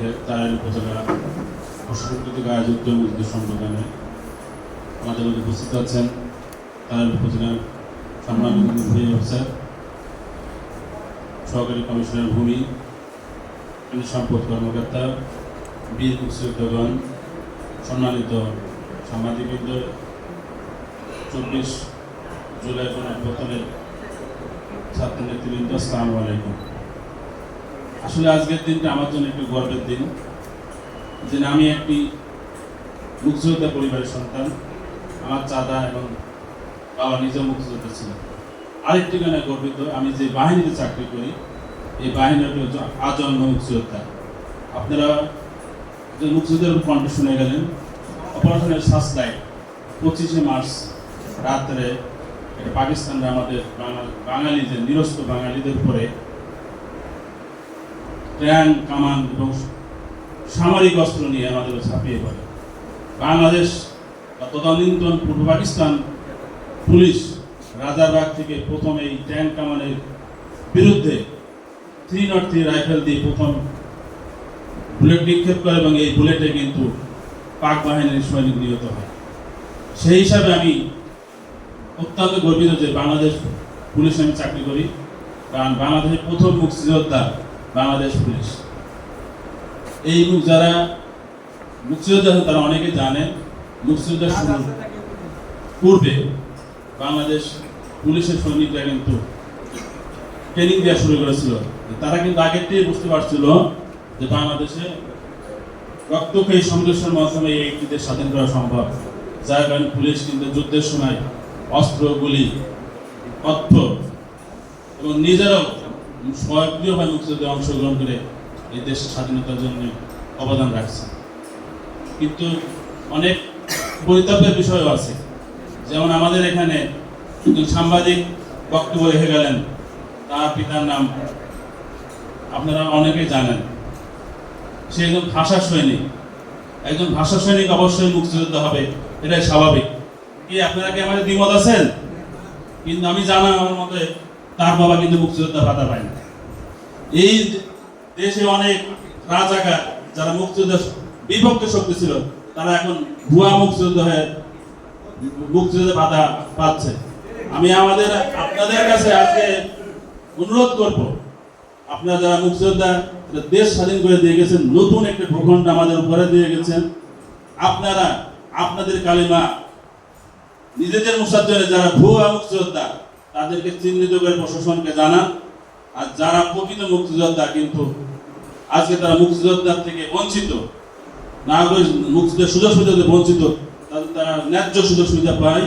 তারিখে তারাইল উপজেলা অসংকৃতিক আয়োজিত মুক্তি সম্মেলনে আমাদের উপস্থিত আছেন তারাইল উপজেলার সম্মানিত সহকারী কমিশনার ভূমি সম্পদ কর্মকর্তা, বীর মুক্তিযোদ্ধাগণ, সম্মানিত সাংবাদিকবৃন্দ, চব্বিশ জুলাই গণঅভ্যুত্থানের ছাত্র নেতৃবৃন্দ, আসসালামু আলাইকুম। আসলে আজকের দিনটা আমার জন্য একটু গর্বের দিন। যে আমি একটি মুক্তিযোদ্ধা পরিবারের সন্তান। আমার চাদা এবং বাবা নিজেও মুক্তিযোদ্ধা ছিলেন। আরেকটি গানে গর্বিত, আমি যে বাহিনীতে চাকরি করি, এই বাহিনীটি হচ্ছে আজন্ম মুক্তিযোদ্ধা। আপনারা যে মুক্তিযুদ্ধের কণ্ঠ শুনে গেলেন। অপারেশনের সাসলাইট পঁচিশে মার্চ রাত্রে এটা পাকিস্তানরা আমাদের বাঙালি বাঙালিদের নিরস্ত বাঙালিদের উপরে ট্যাং কামান এবং সামরিক অস্ত্র নিয়ে আমাদের ছাপিয়ে পড়ে। বাংলাদেশ বা তদানীন্তন পূর্ব পাকিস্তান পুলিশ রাজারবাগ থেকে প্রথম এই ট্যাঙ্ক কামানের বিরুদ্ধে থ্রি নট থ্রি রাইফেল দিয়ে প্রথম বুলেট নিক্ষেপ করে এবং এই বুলেটে কিন্তু পাক বাহিনীর সৈনিক নিহত হয়। সেই হিসাবে আমি অত্যন্ত গর্বিত যে বাংলাদেশ পুলিশে আমি চাকরি করি। কারণ বাংলাদেশের প্রথম মুক্তিযোদ্ধা বাংলাদেশ পুলিশ। এই মুখ যারা মুক্তিযোদ্ধা তারা অনেকে জানেন মুক্তিযোদ্ধা শুরু পূর্বে বাংলাদেশ পুলিশের সৈনিকরা কিন্তু ট্রেনিং দেওয়া শুরু করেছিল। তারা কিন্তু আগের থেকে বুঝতে পারছিল যে বাংলাদেশে রক্তক্ষয়ী সংঘর্ষের মাধ্যমে এই একটি দেশ স্বাধীন করা সম্ভব। যার কারণে পুলিশ কিন্তু যুদ্ধের সময় অস্ত্র গুলি অর্থ এবং নিজেরাও সক্রিয়ভাবে মুক্তিযুদ্ধে অংশগ্রহণ করে এই দেশের স্বাধীনতার জন্য অবদান রাখছে। কিন্তু অনেক পরিতাপের বিষয়ও আছে। যেমন আমাদের এখানে একজন সাংবাদিক বক্তব্য রেখে গেলেন, তার পিতার নাম আপনারা অনেকেই জানেন। সে একজন ভাষা সৈনিক। একজন ভাষা সৈনিক অবশ্যই মুক্তিযোদ্ধা হবে, এটাই স্বাভাবিক। কি আপনারা কি আমাদের দ্বিমত আছেন? কিন্তু আমি জানা আমার মতে তার বাবা কিন্তু মুক্তিযোদ্ধা ভাতা পায় না এই দেশে অনেক রাজাকার যারা মুক্তিযুদ্ধের বিপক্ষে শক্তি ছিল, তারা এখন ভুয়া মুক্তিযুদ্ধ হয়ে মুক্তিযুদ্ধে ভাতা পাচ্ছে। আমি আমাদের, আপনাদের কাছে আজকে অনুরোধ করব, আপনারা যারা মুক্তিযোদ্ধা দেশ স্বাধীন করে দিয়ে গেছেন, নতুন একটা ভূখণ্ড আমাদের উপরে দিয়ে গেছেন। আপনারা, আপনাদের কালিমা নিজেদের মুসাজ্জনে যারা ভুয়া মুক্তিযোদ্ধা তাদেরকে চিহ্নিত করে প্রশাসনকে জানান। আর যারা প্রকৃত মুক্তিযোদ্ধা কিন্তু, আজকে তারা মুক্তিযোদ্ধার থেকে বঞ্চিত, নাগরিক মুক্তিদের সুযোগ সুবিধা বঞ্চিত তারা ন্যায্য সুযোগ সুবিধা পায়।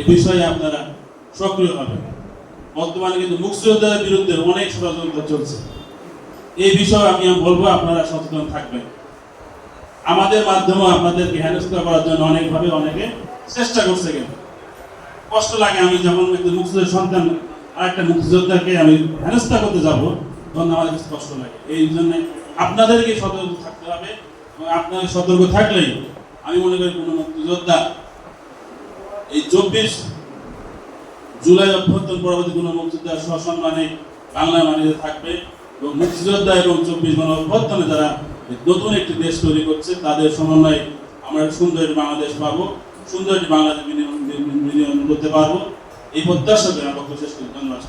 এ বিষয়ে আপনারা সক্রিয় হবেন। বর্তমানে কিন্তু মুক্তিযোদ্ধাদের বিরুদ্ধে অনেক ষড়যন্ত্র চলছে। এই বিষয়ে আমি বলব, আপনারা সচেতন থাকবেন। আমাদের মাধ্যমে আপনাদেরকে হেনস্থা করার জন্য অনেকভাবে অনেকে চেষ্টা করছে কিন্তু। কষ্ট লাগে, আমি যখন একজন মুক্তিযোদ্ধার সন্তান আর একটা মুক্তিযোদ্ধাকে আমি হেনস্থা করতে যাব, তখন আমার কাছে কষ্ট লাগে। এই জন্য আপনাদেরকে সতর্ক থাকতে হবে, এবং আপনাদের সতর্ক থাকলেই আমি মনে করি কোনো মুক্তিযোদ্ধা এই চব্বিশ জুলাই অভ্যন্তর পরবর্তী কোনো মুক্তিযোদ্ধা সসম্মানে বাংলা মাটিতে থাকবে, এবং মুক্তিযোদ্ধা এবং চব্বিশ গণ অভ্যন্তরে যারা নতুন একটি দেশ তৈরি করছে, তাদের সমন্বয়ে আমরা সুন্দর একটি বাংলাদেশ পাবো, সুন্দর একটি বাংলাদেশ বিনিয়োগ বিনিয়োগ করতে পারব। এই প্রত্যাশা করে আমার শেষ করি ধন্যবাদ।